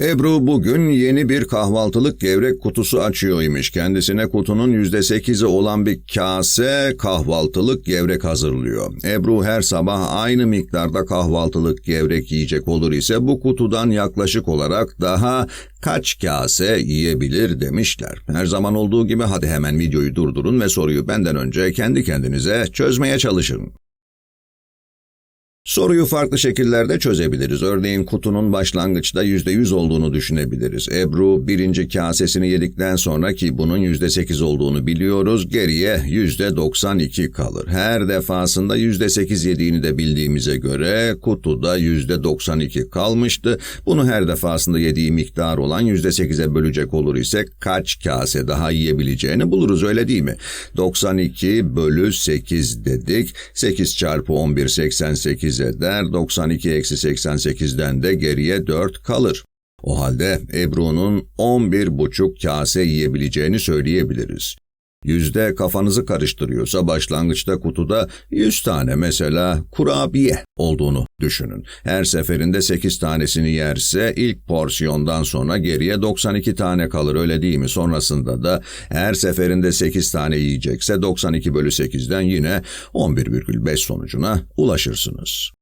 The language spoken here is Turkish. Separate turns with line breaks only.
Ebru bugün yeni bir kahvaltılık gevrek kutusu açıyormuş. Kendisine kutunun yüzde sekizi olan bir kase kahvaltılık gevrek hazırlıyor. Ebru her sabah aynı miktarda kahvaltılık gevrek yiyecek olur ise bu kutudan yaklaşık olarak daha kaç kase yiyebilir demişler. Her zaman olduğu gibi hadi hemen videoyu durdurun ve soruyu benden önce kendi kendinize çözmeye çalışın. Soruyu farklı şekillerde çözebiliriz. Örneğin kutunun başlangıçta %100 olduğunu düşünebiliriz. Ebru birinci kasesini yedikten sonra ki bunun %8 olduğunu biliyoruz, geriye %92 kalır. Her defasında %8 yediğini de bildiğimize göre kutuda %92 kalmıştı. Bunu her defasında yediği miktar olan %8'e bölecek olur ise kaç kase daha yiyebileceğini buluruz öyle değil mi? 92 bölü 8 dedik. 8 çarpı 11 88 eder. 92 eksi 88'den de geriye 4 kalır. O halde Ebru'nun 11,5 kase yiyebileceğini söyleyebiliriz. Yüzde kafanızı karıştırıyorsa başlangıçta kutuda 100 tane mesela kurabiye olduğunu düşünün. Her seferinde 8 tanesini yerse ilk porsiyondan sonra geriye 92 tane kalır öyle değil mi? Sonrasında da her seferinde 8 tane yiyecekse 92 bölü 8'den yine 11,5 sonucuna ulaşırsınız.